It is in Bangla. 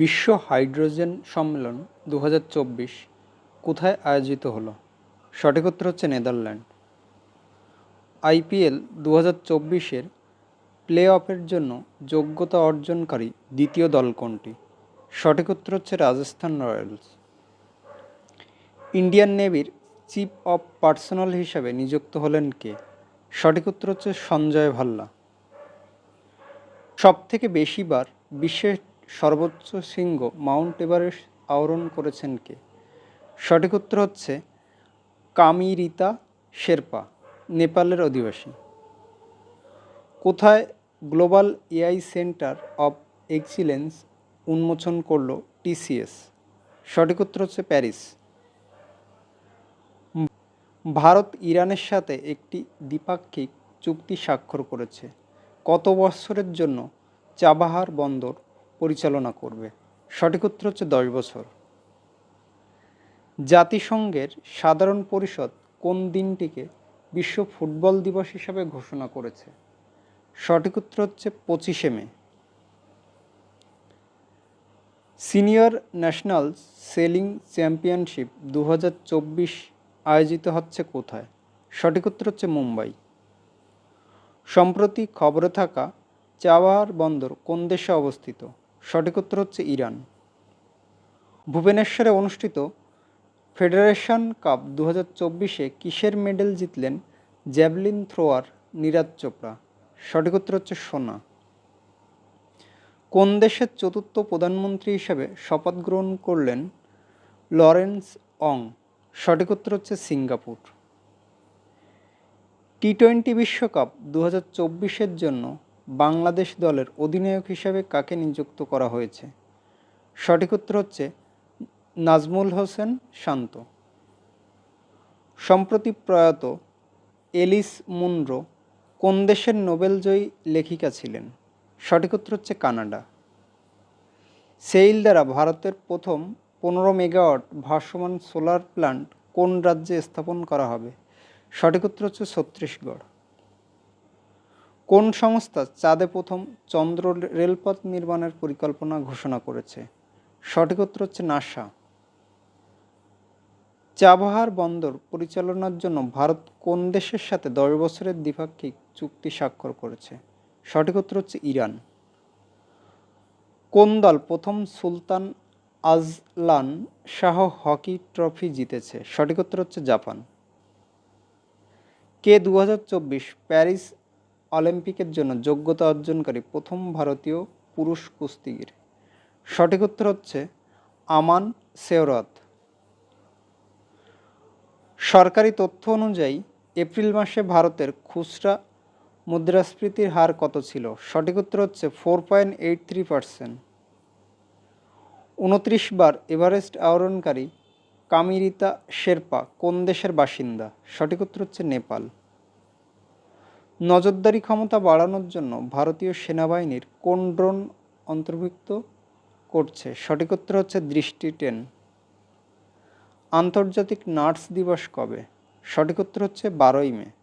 বিশ্ব হাইড্রোজেন সম্মেলন দু হাজার চব্বিশ কোথায় আয়োজিত হলো? সঠিক উত্তর হচ্ছে নেদারল্যান্ড। আইপিএল দু হাজার চব্বিশের প্লে অফের জন্য যোগ্যতা অর্জনকারী দ্বিতীয় দল কোনটি? সঠিক উত্তর হচ্ছে রাজস্থান রয়্যালস। ইন্ডিয়ান নেভির চিফ অফ পার্সোনাল হিসাবে নিযুক্ত হলেন কে? সঠিক উত্তর হচ্ছে সঞ্জয় ভাল্লা। সব থেকে বেশিবার বিশ্বের সর্বোচ্চ শৃঙ্গ মাউন্ট এভারেস্ট আরোহণ করেছেন কে? সঠিক উত্তর হচ্ছে কামিরিতা শেরপা, নেপালের অধিবাসী। কোথায় global AI centre of excellence উন্মোচন করল টিসিএস? সঠিক উত্তর হচ্ছে প্যারিস। ভারত ইরানের সাথে একটি দ্বিপাক্ষিক চুক্তি স্বাক্ষর করেছে। কত বছরের জন্য চাবাহার বন্দর পরিচালনা করবে। সঠিক উত্তর হচ্ছে দশ বছর। জাতিসংঘের সাধারণ পরিষদ কোন দিনটিকে বিশ্ব ফুটবল দিবস হিসাবে ঘোষণা করেছে? সঠিক উত্তর হচ্ছে পঁচিশে মে। সিনিয়র ন্যাশনাল সেলিং চ্যাম্পিয়নশিপ দু হাজার চব্বিশ আয়োজিত হচ্ছে কোথায়? সঠিক উত্তর হচ্ছে মুম্বাই। সম্প্রতি খবরে থাকা চাওয়ার বন্দর কোন দেশে অবস্থিত? সঠিক উত্তর হচ্ছে ইরান। ভুবনেশ্বরে অনুষ্ঠিত ফেডারেশন কাপ দু চব্বিশে কিসের মেডেল জিতলেন জ্যাভলিন থ্রোয়ার নীরাজ চোপড়া? সঠিক উত্তর হচ্ছে সোনা। কোন দেশের চতুর্থ প্রধানমন্ত্রী হিসেবে শপথ গ্রহণ করলেন লরেন্স অং? সঠিক উত্তর হচ্ছে সিঙ্গাপুর। টি টোয়েন্টি বিশ্বকাপ দু হাজার জন্য বাংলাদেশ দলের অধিনায়ক হিসেবে কাকে নিযুক্ত করা হয়েছে? সঠিক উত্তর হচ্ছে নাজমুল হোসেন শান্ত। সম্প্রতি প্রয়াত এলিস মুনরো কোন দেশের নোবেলজয়ী লেখিকা ছিলেন? সঠিক উত্তর হচ্ছে কানাডা। সেইল দ্বারা ভারতের প্রথম পনেরো মেগাওয়াট ভাসমান সোলার প্ল্যান্ট কোন রাজ্যে স্থাপন করা হবে? সঠিক উত্তর হচ্ছে ছত্তিশগড়। কোন সংস্থা চাঁদে প্রথম চন্দ্র রেলপথ নির্মাণের পরিকল্পনা ঘোষণা করেছে? সঠিক উত্তর হচ্ছে নাসা। চাবাহার বন্দর পরিচালনার জন্য ভারত কোন দেশের সাথে দশ বছরের দ্বিপাক্ষিক চুক্তি স্বাক্ষর করেছে? সঠিক উত্তর হচ্ছে ইরান। কোন দল প্রথম Sultan Azlan Shah hockey trophy জিতেছে? সঠিক উত্তর হচ্ছে জাপান। কে দু হাজার চব্বিশ প্যারিস অলিম্পিকের জন্য যোগ্যতা অর্জনকারী প্রথম ভারতীয় পুরুষ কুস্তিগির। সঠিক উত্তর হচ্ছে আমান সেওরত। সরকারি তথ্য অনুযায়ী, এপ্রিল মাসে ভারতের খুচরা মুদ্রাস্ফীতির হার কত ছিল? সঠিক উত্তর হচ্ছে four point eight three percent উনত্রিশ বার এভারেস্ট আহরণকারী কামিরিতা শেরপা কোন দেশের বাসিন্দা? সঠিক উত্তর হচ্ছে নেপাল। নজরদারি ক্ষমতা বাড়ানোর জন্য ভারতীয় সেনাবাহিনীর কোন ড্রোন অন্তর্ভুক্ত করছে? সঠিক উত্তর হচ্ছে দৃষ্টি টেন। আন্তর্জাতিক নার্স দিবস কবে? সঠিক উত্তর হচ্ছে বারোই মে।